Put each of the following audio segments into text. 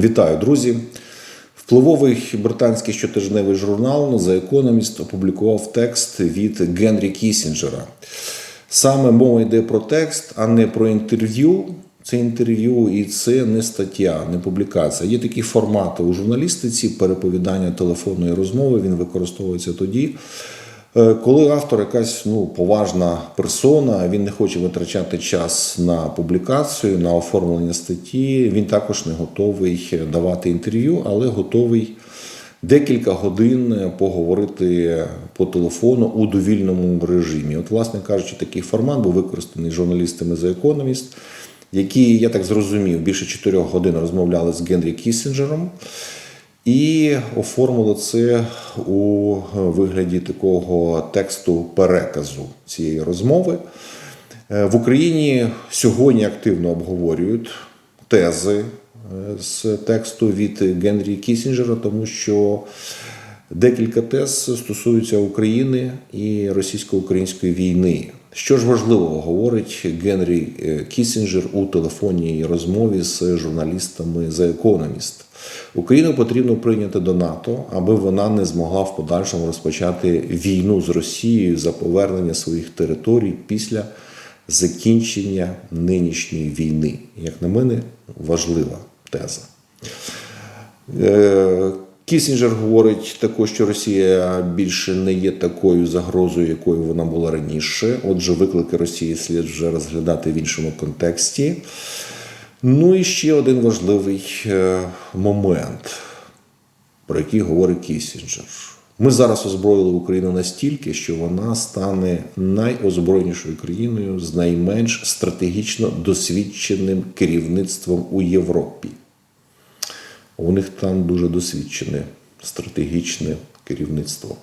Вітаю, друзі! Впливовий британський щотижневий журнал The Economist опублікував текст від Генрі Кісінджера. Саме мова йде про текст, а не про інтерв'ю. Це інтерв'ю і це не стаття, не публікація. Є такі формати у журналістиці переповідання телефонної розмови. Він використовується тоді, коли автор якась ну, поважна персона, він не хоче витрачати час на публікацію, на оформлення статті. Він також не готовий давати інтерв'ю, але готовий декілька годин поговорити по телефону у довільному режимі. От, власне кажучи, такий формат був використаний журналістами The Economist, які, я так зрозумів, більше чотирьох годин розмовляли з Генрі Кісінджером. І оформили це у вигляді такого тексту переказу цієї розмови. Е, В Україні сьогодні активно обговорюють тези е, з тексту від Генрі Кісінджера, тому що декілька тез стосуються України і російсько-української війни. Що ж важливого говорить Генрі е, Кісінджер у телефонній розмові з журналістами The Economist? Україну потрібно прийняти до НАТО, аби вона не змогла в подальшому розпочати війну з Росією за повернення своїх територій після закінчення нинішньої війни. Як на мене, важлива теза. Кісінджер говорить також, що Росія більше не є такою загрозою, якою вона була раніше. Отже, виклики Росії слід вже розглядати в іншому контексті. Ну і ще один важливий е, момент, про який говорить Кісінджер. Ми зараз озброїли Україну настільки, що вона стане найозброєнішою країною з найменш стратегічно досвідченим керівництвом у Європі. У них там дуже досвідчене стратегічне керівництво.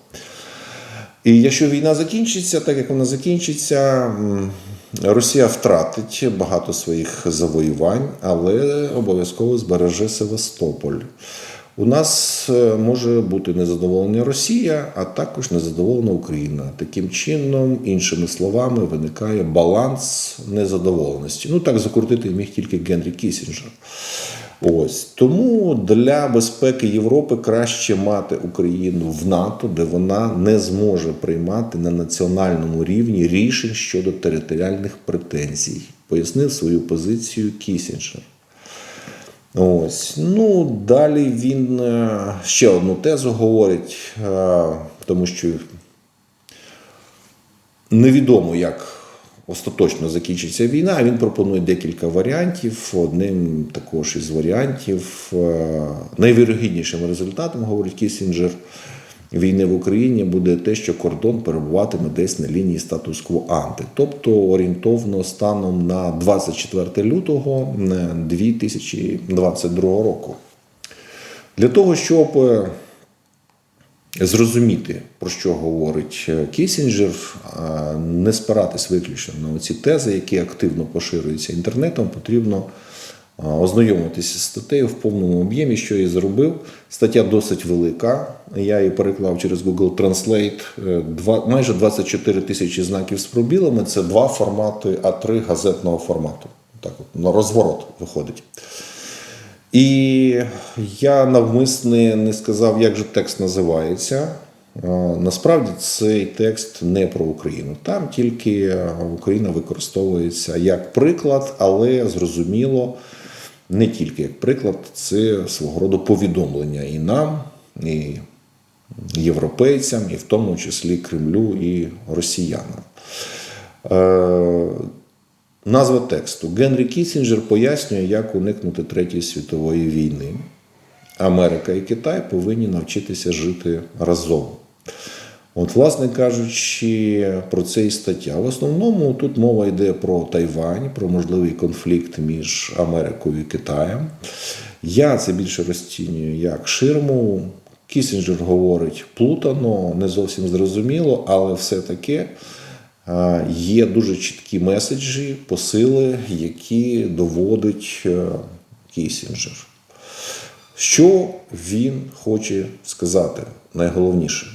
І якщо війна закінчиться, так як вона закінчиться, Росія втратить багато своїх завоювань, але обов'язково збереже Севастополь. У нас е, може бути незадоволена Росія, а також незадоволена Україна. Таким чином, іншими словами, виникає баланс незадоволеності. Ну так закрутити міг тільки Генрі Кісінджер. Ось тому для безпеки Європи краще мати Україну в НАТО, де вона не зможе приймати на національному рівні рішень щодо територіальних претензій. Пояснив свою позицію Кісінджер. Ось. Ну, далі він е, ще одну тезу говорить, е, тому що невідомо, як остаточно закінчиться війна. Він пропонує декілька варіантів. Одним також із варіантів, е, найвірогіднішим результатом, говорить Кісінджер, війни в Україні буде те, що кордон перебуватиме десь на лінії статус-кво анти, тобто орієнтовно станом на 24 лютого е, 2022 року. Для того, щоб е, зрозуміти, про що говорить е, Кісінджер, не спиратись виключно на ці тези, які активно поширюються інтернетом, потрібно ознайомитися з статтею в повному об'ємі, що я зробив. Стаття досить велика. Я її переклав через Google Translate. Е, Два, майже 24 тисячі знаків з пробілами. Це два формати А3 газетного формату. Так от, на розворот виходить. І я навмисне не сказав, як же текст називається. Насправді цей текст не про Україну. Там тільки Україна використовується як приклад, але зрозуміло, не тільки як приклад, це свого роду повідомлення і нам, і європейцям, і в тому числі Кремлю і росіянам. Назва тексту. Генрі Кісінджер пояснює, як уникнути Третьої світової війни. Америка і Китай повинні навчитися жити разом. От, власне кажучи, про це і стаття. В основному тут мова йде про Тайвань, про можливий конфлікт між Америкою і Китаєм. Я це більше розцінюю як ширму. Кісінджер говорить плутано, не зовсім зрозуміло, але все-таки е, є дуже чіткі меседжі, посили, які доводить е, Кісінджер. Що він хоче сказати найголовніше?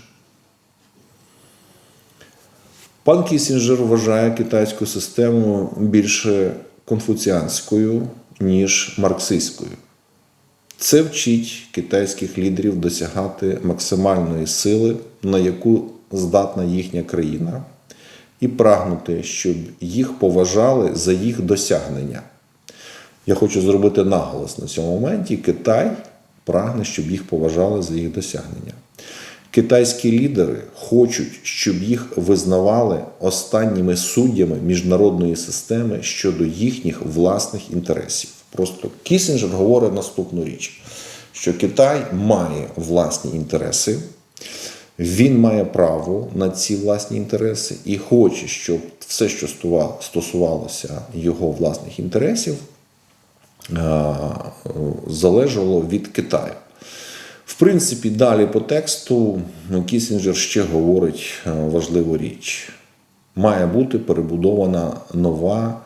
Пан Кісінджер вважає китайську систему більше конфуціанською, ніж марксистською. Це вчить китайських лідерів досягати максимальної сили, на яку здатна їхня країна, і прагнути, щоб їх поважали за їх досягнення. Я хочу зробити наголос на цьому моменті. Китай прагне, щоб їх поважали за їх досягнення. Китайські лідери хочуть, щоб їх визнавали останніми суддями міжнародної системи щодо їхніх власних інтересів. Просто Кісінджер говорить наступну річ: що Китай має власні інтереси, він має право на ці власні інтереси і хоче, щоб все, що стосувалося його власних інтересів, е, залежало від Китаю. В принципі, далі по тексту Кісінджер ще говорить е, важливу річ. Має бути перебудована нова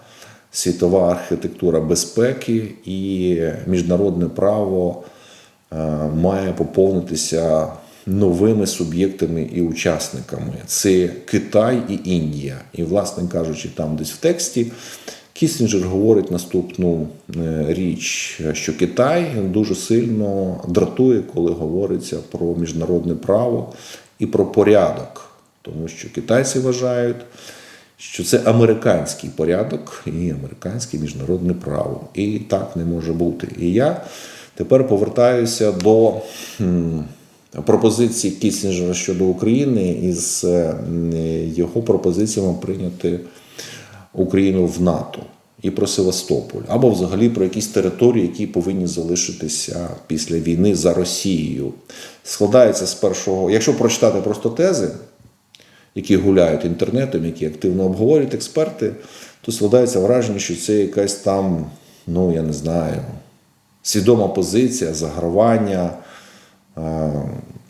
світова архітектура безпеки, і міжнародне право е, має поповнитися новими суб'єктами і учасниками. Це Китай і Індія. І, власне кажучи, там десь в тексті Кісінджер говорить наступну е, річ, що Китай дуже сильно дратує, коли говориться про міжнародне право і про порядок, тому що китайці вважають, що це американський порядок і американське міжнародне право. І так не може бути. І я тепер повертаюся до пропозиції Кісінджера щодо України із е, його пропозиціями прийняти Україну в НАТО і про Севастополь, або взагалі про якісь території, які повинні залишитися після війни за Росією. Складається з першого, якщо прочитати просто тези, які гуляють інтернетом, які активно обговорюють експерти, то складається враження, що це якась там, ну я не знаю, свідома позиція, загравання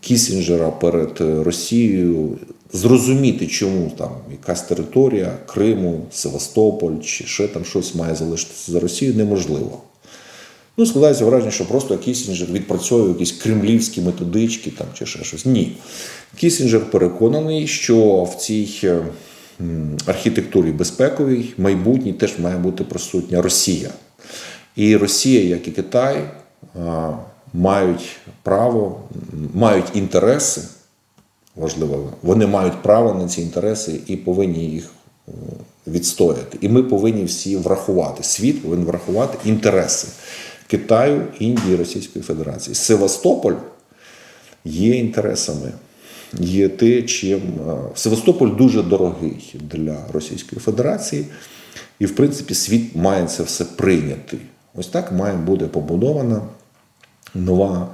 Кісінджера перед Росією. Зрозуміти, чому там якась територія Криму, Севастополь чи ще там щось має залишитися за Росією, неможливо. Ну, складається враження, що просто Кісінджер відпрацьовує якісь кремлівські методички там, чи ще щось. Ні. Кісінджер переконаний, що в цій е, архітектурі безпековій майбутній теж має бути присутня Росія. І Росія, як і Китай, а, мають право, мають інтереси. Важливо, вони мають право на ці інтереси і повинні їх е, відстояти. І ми повинні всі врахувати. Світ повинен врахувати інтереси Китаю, Індії, Російської Федерації. Севастополь є інтересами, є те, чим е, Севастополь дуже дорогий для Російської Федерації, і, в принципі, світ має це все прийняти. Ось так має бути побудована нова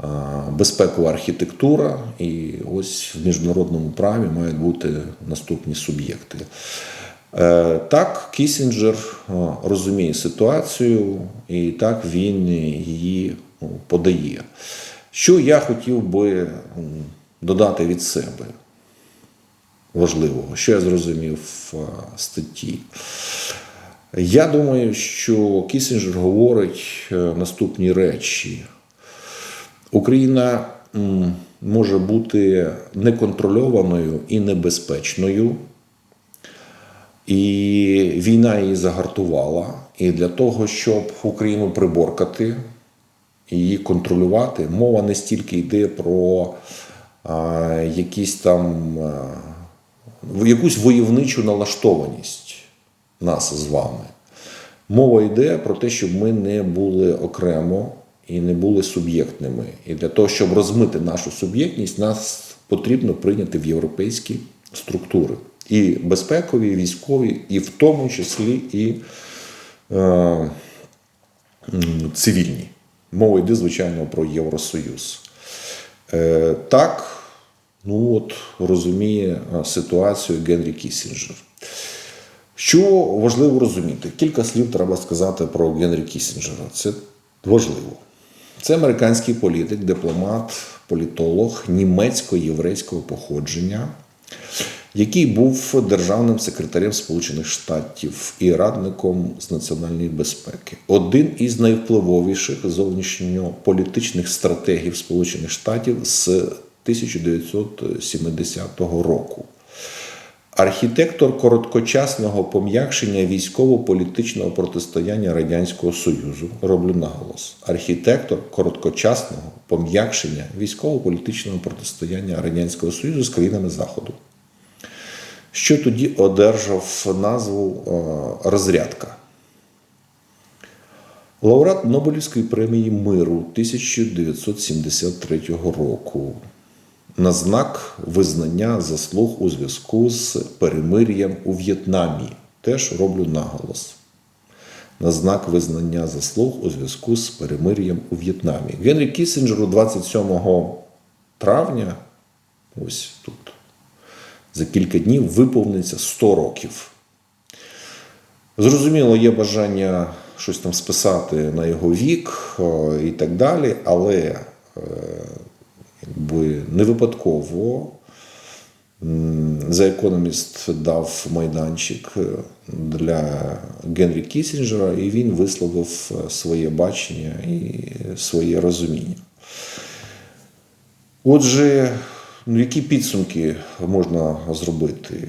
е, безпекова архітектура, і ось в міжнародному праві мають бути наступні суб'єкти. Е, Так, Кісінджер е, розуміє ситуацію, і так він її ну, подає. Що я хотів би додати від себе важливого, що я зрозумів в статті. Я думаю, що Кісінджер говорить е, наступні речі. Україна може бути неконтрольованою і небезпечною. І війна її загартувала. І для того, щоб Україну приборкати і її контролювати, мова не стільки йде про а, якісь там а, якусь войовничу налаштованість нас з вами. Мова йде про те, щоб ми не були окремо і не були суб'єктними. І для того, щоб розмити нашу суб'єктність, нас потрібно прийняти в європейські структури. І безпекові, і військові, і в тому числі і е, цивільні. Мова йде, звичайно, про Євросоюз. Е, так, ну от розуміє е, ситуацію Генрі Кісінджер. Що важливо розуміти? Кілька слів треба сказати про Генрі Кісінджера. Це важливо. Це американський політик, дипломат, політолог німецько-єврейського походження, який був державним секретарем Сполучених Штатів і радником з національної безпеки. Один із найвпливовіших зовнішньополітичних стратегів Сполучених Штатів з 1970 року. Архітектор короткочасного пом'якшення військово-політичного протистояння Радянського Союзу. Роблю наголос. Архітектор короткочасного пом'якшення військово-політичного протистояння Радянського Союзу з країнами Заходу. Що тоді одержав назву е, розрядка? Лауреат Нобелівської премії миру 1973 року на знак визнання заслуг у зв'язку з перемир'ям у В'єтнамі. Теж роблю наголос. На знак визнання заслуг у зв'язку з перемир'ям у В'єтнамі. Генрі Кісінджеру 27 травня, ось тут, за кілька днів виповниться 100 років. Зрозуміло, є бажання щось там списати на його вік і так далі, але е, якби не випадково за економіст дав майданчик е, для Генрі Кісінджера, і він висловив е, своє бачення і своє розуміння. Отже, ну, які підсумки можна зробити?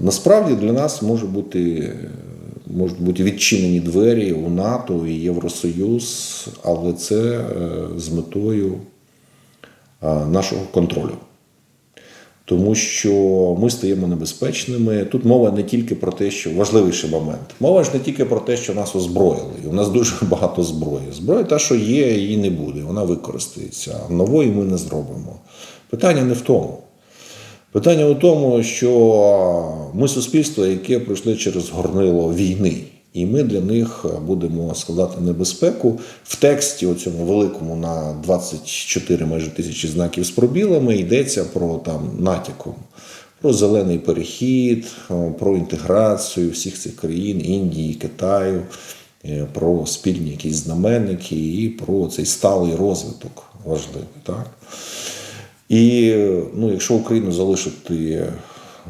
Насправді для нас може бути, можуть бути відчинені двері у НАТО і Євросоюз, але це е, з метою нашого контролю. Тому що ми стаємо небезпечними. Тут мова не тільки про те, що важливіший момент. Мова ж не тільки про те, що нас озброїли. І у нас дуже багато зброї. Зброя та, що є, її не буде. Вона використається. Нової ми не зробимо. Питання не в тому. Питання у тому, що ми суспільство, яке пройшли через горнило війни, і ми для них будемо складати небезпеку в тексті, оцьому великому на 24 майже тисячі знаків з пробілами, йдеться про там натяком, про зелений перехід, про інтеграцію всіх цих країн Індії, Китаю, е, про спільні якісь знаменники і про цей сталий розвиток важливий. Так? І ну, якщо Україну залишити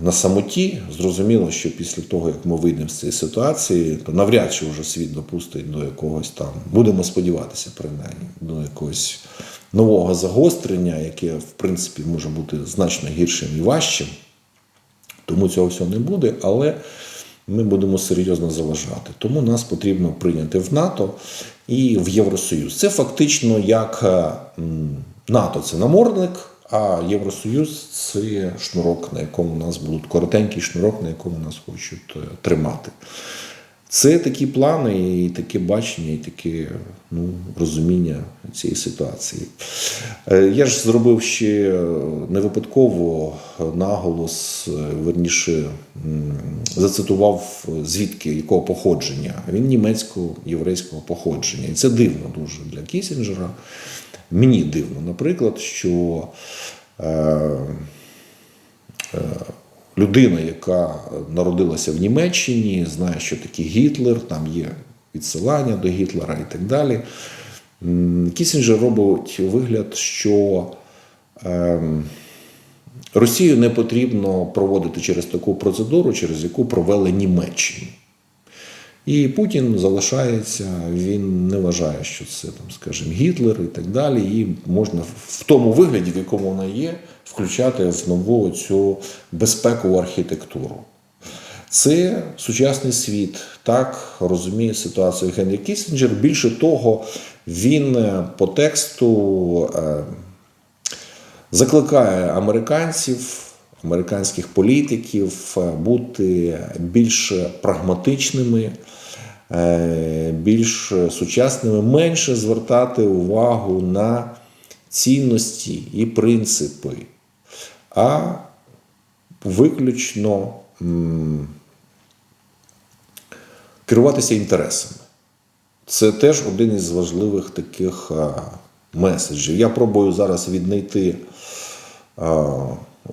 на самоті, зрозуміло, що після того, як ми вийдемо з цієї ситуації, то навряд чи вже світ допустить до якогось там, будемо сподіватися, принаймні, до якогось нового загострення, яке, в принципі, може бути значно гіршим і важчим. Тому цього всього не буде, але ми будемо серйозно заважати. Тому нас потрібно прийняти в НАТО і в Євросоюз. Це фактично як НАТО це намордник, а Євросоюз це шнурок, на якому нас будуть коротенький шнурок, на якому нас хочуть е, тримати. Це такі плани, і таке бачення, і таке ну, розуміння цієї ситуації. Е, Я ж зробив ще не випадково наголос, е, верніше зацитував звідки якого походження. Він німецько-єврейського походження. І це дивно дуже для Кісінджера. Мені дивно, наприклад, що е, е, людина, яка народилася в Німеччині, знає, що таке Гітлер, там є відсилання до Гітлера і так далі. Кісінджер робить вигляд, що е, Росію не потрібно проводити через таку процедуру, через яку провели Німеччину. І Путін залишається, він не вважає, що це там, скажімо, Гітлер і так далі. І можна в тому вигляді, в якому вона є, включати в нову цю безпекову архітектуру. Це сучасний світ, так розуміє ситуацію Генрі Кісінджер. Більше того, він е, по тексту е, закликає американців, американських політиків е, бути більш прагматичними, е, більш сучасними, менше звертати увагу на цінності і принципи, а виключно керуватися інтересами. Це теж один із важливих таких меседжів. Я пробую зараз віднайти.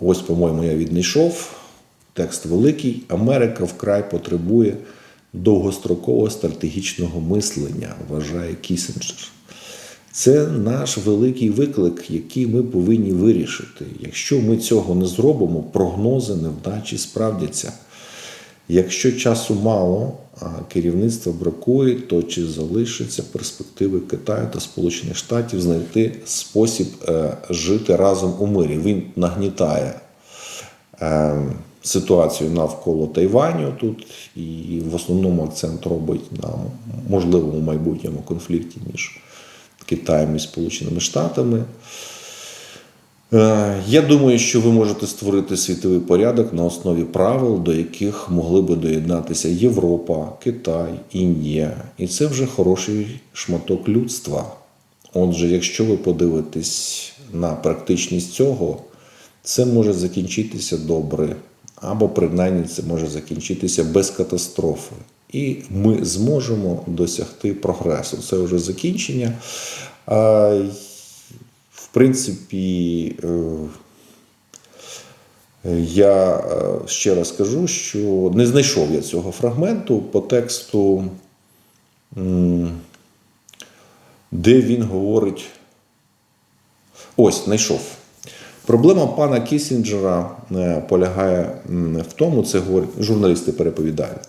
Ось, по-моєму, я віднайшов. Текст великий. Америка вкрай потребує довгострокового стратегічного мислення, вважає Кісінджер. Це наш великий виклик, який ми повинні вирішити. Якщо ми цього не зробимо, прогнози невдачі справдяться. Якщо часу мало, керівництва бракує, то чи залишиться перспективи Китаю та Сполучених Штатів знайти спосіб е, жити разом у мирі? Він нагнітає е, ситуацію навколо Тайваню тут, і в основному акцент робить на можливому майбутньому конфлікті між Китаєм і Сполученими Штатами. Е, Я думаю, що ви можете створити світовий порядок на основі правил, до яких могли би доєднатися Європа, Китай, Індія. І це вже хороший шматок людства. Отже, якщо ви подивитесь на практичність цього, це може закінчитися добре, або принаймні це може закінчитися без катастрофи. І ми зможемо досягти прогресу. Це вже закінчення. Принципі, е, я е, ще раз кажу, що не знайшов я цього фрагменту по тексту, де він говорить. Ось, знайшов. Проблема пана Кісінджера е, полягає в тому, це говорять журналісти переповідають,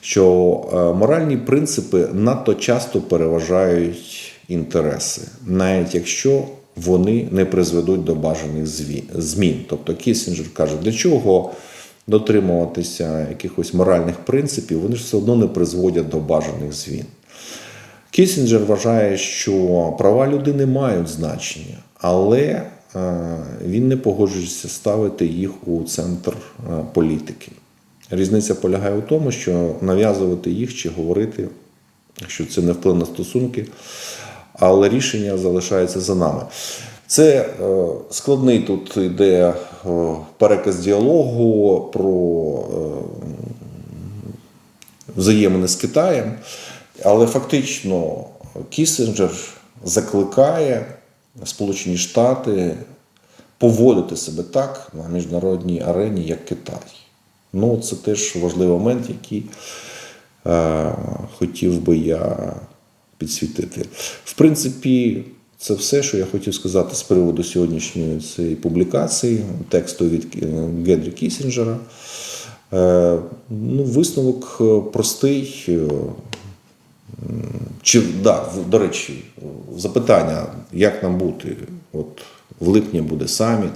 що е, моральні принципи надто часто переважають інтереси, навіть якщо вони не призведуть до бажаних змін. Тобто Кісінджер каже, для чого дотримуватися якихось моральних принципів, вони ж все одно не призводять до бажаних змін. Кісінджер вважає, що права людини мають значення, але е, він не погоджується ставити їх у центр е, політики. Різниця полягає у тому, що нав'язувати їх чи говорити, що це не вплине на стосунки, але рішення залишається за нами. Це е, складний тут йде е, переказ діалогу про е, взаємини з Китаєм. Але фактично Кісінджер закликає Сполучені Штати поводити себе так на міжнародній арені, як Китай. Ну, це теж важливий момент, який е, хотів би я підсвітити. В принципі, це все, що я хотів сказати з приводу сьогоднішньої цієї публікації, тексту від е, Генрі Кісінджера. Е, ну, висновок е, простий. Чи да, до речі, запитання, як нам бути? От в липні буде саміт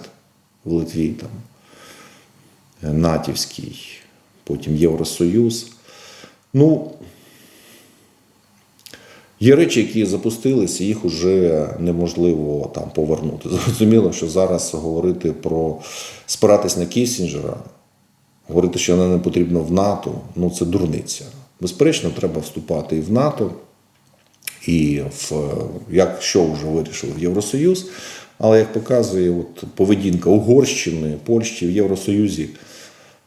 в Литві, там, натівський, потім Євросоюз. Ну, є речі, які запустилися, їх вже неможливо там повернути. Зрозуміло, що зараз говорити про спиратись на Кісінджера, говорити, що не потрібна в НАТО, ну це дурниця. Безперечно, треба вступати і в НАТО, і в як що вже вирішив в Євросоюз. Але як показує от поведінка Угорщини, Польщі в Євросоюзі,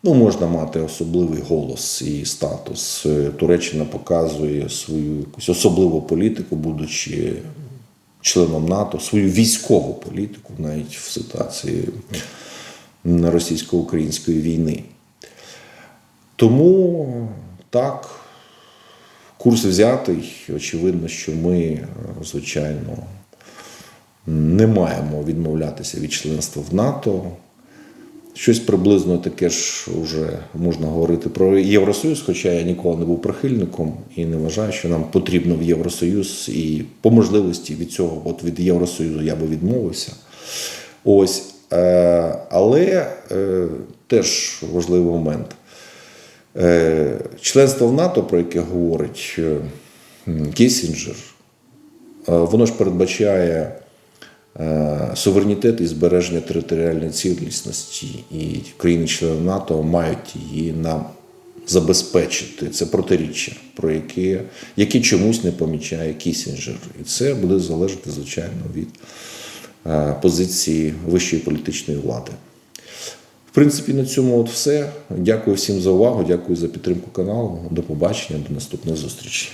ну можна мати особливий голос і статус. Е, Туреччина показує свою якусь особливу політику, будучи членом НАТО, свою військову політику, навіть в ситуації російсько-української війни. Тому так, курс взятий. Очевидно, що ми, звичайно, не маємо відмовлятися від членства в НАТО. Щось приблизно таке ж вже можна говорити про Євросоюз, хоча я ніколи не був прихильником і не вважаю, що нам потрібно в Євросоюз, і по можливості від цього, от від Євросоюзу, я би відмовився. Ось, е, але е, теж важливий момент. Е, Членство в НАТО, про яке говорить Кісінджер, воно ж передбачає суверенітет і збереження територіальної цілісності, і країни-члени НАТО мають її нам забезпечити. Це протиріччя, про яке, яке чомусь не помічає Кісінджер. І це буде залежати, звичайно, від е, позиції вищої політичної влади. В принципі, на цьому от все. Дякую всім за увагу, дякую за підтримку каналу. До побачення, до наступних зустрічей.